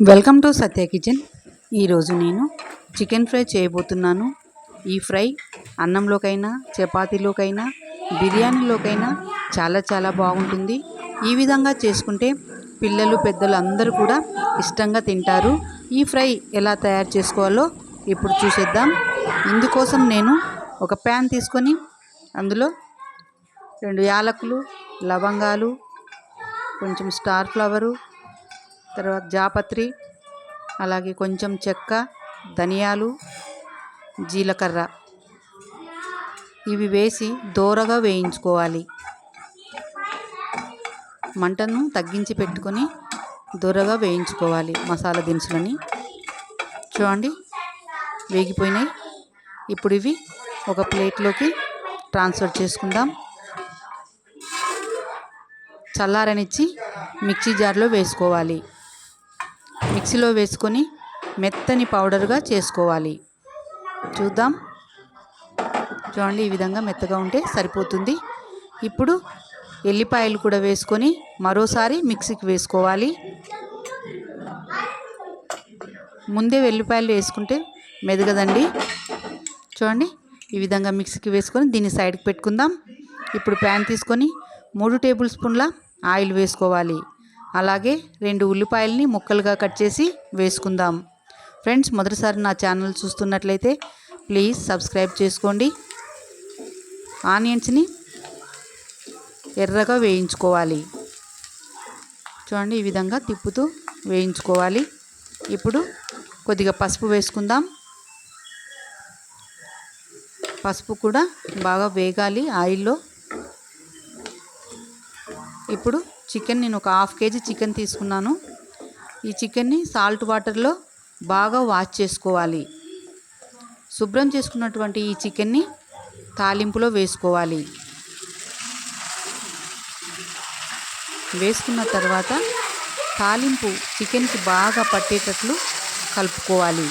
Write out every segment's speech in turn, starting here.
Welcome to Satya kitchen. ఈరోజు నేను chicken fry చేయబోతున్నాను. ఈ ఫ్రై అన్నంలోకైనా చపాతీలోకైనా బిర్యానీలోకైనా చాలా చాలా బాగుంటుంది. ఈ విధంగా చేసుకుంటే పిల్లలు పెద్దలు అందరూ కూడా ఇష్టంగా తింటారు. ఈ ఫ్రై ఎలా తయారు చేసుకోవాలో ఇప్పుడు చూసేద్దాం. ఇందుకోసం నేను ఒక ప్యాన్ తీసుకొని అందులో రెండు యాలకులు లవంగాలు కొంచెం స్టార్ ఫ్లవరు తర్వాత జాపత్రి అలాగే కొంచెం చెక్క ధనియాలు జీలకర్ర. ఇవి వేసి దోరగా వేయించుకోవాలి. మంటను తగ్గించి పెట్టుకొని దోరగా వేయించుకోవాలి మసాలా దినుసులని. చూడండి వేగిపోయినాయి. ఇప్పుడు ఇవి ఒక ప్లేట్లోకి ట్రాన్స్ఫర్ చేసుకుందాం. చల్లారనిచ్చి మిక్సీ జార్లో వేసుకోవాలి. మిక్సీలో వేసుకొని మెత్తని పౌడర్గా చేసుకోవాలి. చూద్దాం. చూడండి ఈ విధంగా మెత్తగా ఉంటే సరిపోతుంది. ఇప్పుడు ఎల్లిపాయలు కూడా వేసుకొని మరోసారి మిక్సీకి వేసుకోవాలి. ముందే వెల్లిపాయలు వేసుకుంటే మెదగదండి. చూడండి ఈ విధంగా మిక్సీకి వేసుకొని దీన్ని సైడ్కి పెట్టుకుందాం. ఇప్పుడు ప్యాన్ తీసుకొని మూడు టేబుల్ స్పూన్ల ఆయిల్ వేసుకోవాలి. అలాగే రెండు ఉల్లిపాయల్ని ముక్కలుగా కట్ చేసి వేసుకుందాం. ఫ్రెండ్స్ మొదటిసారి నా ఛానల్ చూస్తున్నట్లయితే ప్లీజ్ సబ్స్క్రైబ్ చేసుకోండి. ఆనియన్స్ని ఎర్రగా వేయించుకోవాలి. చూడండి ఈ విధంగా తిప్పుతూ వేయించుకోవాలి. ఇప్పుడు కొద్దిగా పసుపు వేసుకుందాం. పసుపు కూడా బాగా వేగాలి ఆయిల్లో. ఇప్పుడు చికెన్ నేను ఒక హాఫ్ కేజీ చికెన్ తీసుకున్నాను. ఈ చికెన్ని సాల్ట్ వాటర్లో బాగా వాష్ చేసుకోవాలి. శుభ్రం చేసుకున్నటువంటి ఈ చికెన్ని తాలింపులో వేసుకోవాలి. వేసుకున్న తర్వాత తాలింపు చికెన్కి బాగా పట్టేటట్లు కలుపుకోవాలి.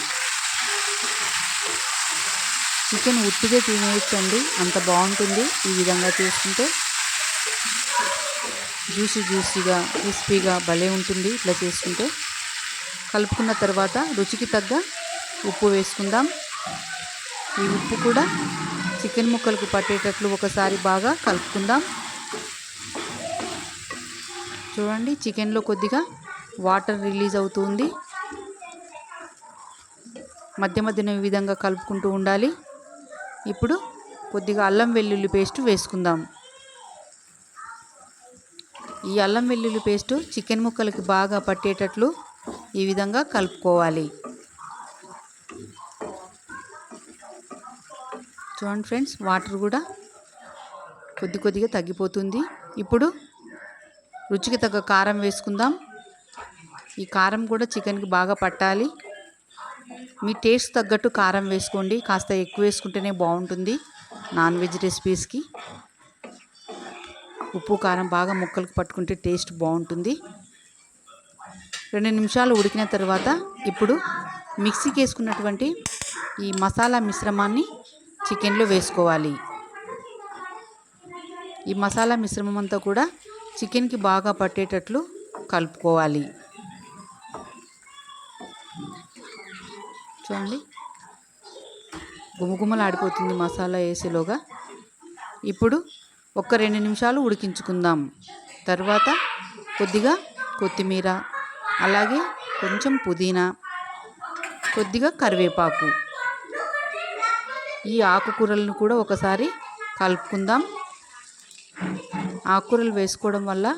చికెన్ ఉత్తిగా తినేయచ్చండి. అంత బాగుంటుంది ఈ విధంగా చేసుకుంటే. జ్యూసీ జ్యూసీగా క్రిస్పీగా భలే ఉంటుంది ఇట్లా చేసుకుంటే. కలుపుకున్న తర్వాత రుచికి తగ్గ ఉప్పు వేసుకుందాం. ఈ ఉప్పు కూడా చికెన్ ముక్కలకు పట్టేటట్లు ఒకసారి బాగా కలుపుకుందాం. చూడండి చికెన్లో కొద్దిగా వాటర్ రిలీజ్ అవుతుంది. మధ్య మధ్యన ఈ విధంగా కలుపుకుంటూ ఉండాలి. ఇప్పుడు కొద్దిగా అల్లం వెల్లుల్లి పేస్ట్ వేసుకుందాం. ఈ అల్లం వెల్లుల్లి పేస్ట్ చికెన్ ముక్కలకి బాగా పట్టేటట్లు ఈ విధంగా కలుపుకోవాలి. చూడండి ఫ్రెండ్స్ వాటర్ కూడా కొద్ది కొద్దిగా తగ్గిపోతుంది. ఇప్పుడు రుచికి తగ్గ కారం వేసుకుందాం. ఈ కారం కూడా చికెన్కి బాగా పట్టాలి. మీ టేస్ట్ తగ్గట్టు కారం వేసుకోండి. కాస్త ఎక్కువ వేసుకుంటేనే బాగుంటుంది నాన్ వెజ్ రెసిపీస్కి. ఉప్పు కారం బాగా ముక్కలకు పట్టుకుంటే టేస్ట్ బాగుంటుంది. రెండు నిమిషాలు ఉడికిన తర్వాత ఇప్పుడు మిక్సీకి వేసుకున్నటువంటి ఈ మసాలా మిశ్రమాన్ని చికెన్లో వేసుకోవాలి. ఈ మసాలా మిశ్రమం అంతా కూడా చికెన్కి బాగా పట్టేటట్లు కలుపుకోవాలి. చూడండి. గుమగుమలు ఆడిపోతుంది మసాలా వేసేలోగా. ఇప్పుడు ఒక రెండు నిమిషాలు ఉడికించుకుందాం. తర్వాత కొద్దిగా కొత్తిమీర అలాగే కొంచెం పుదీనా కొద్దిగా కరివేపాకు. ఈ ఆకుకూరలను కూడా ఒకసారి కలుపుకుందాం. ఆకుకూరలు వేసుకోవడం వల్ల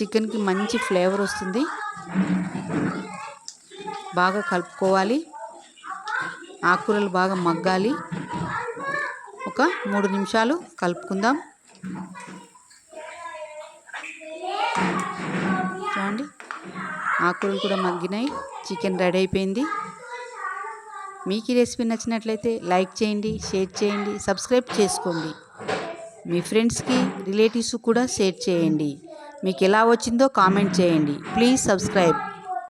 చికెన్కి మంచి ఫ్లేవర్ వస్తుంది. బాగా కలుపుకోవాలి. ఆకుకూరలు బాగా మగ్గాలి. ఒక మూడు నిమిషాలు కలుపుకుందాం. ఆకులు కూడా మగ్గినాయి. చికెన్ రెడీ అయిపోయింది. మీకు ఈ రెసిపీ నచ్చినట్లయితే లైక్ చేయండి షేర్ చేయండి సబ్స్క్రైబ్ చేసుకోండి. మీ ఫ్రెండ్స్కి రిలేటివ్స్ కూడా షేర్ చేయండి. మీకు ఎలా వచ్చిందో కామెంట్ చేయండి. Please subscribe.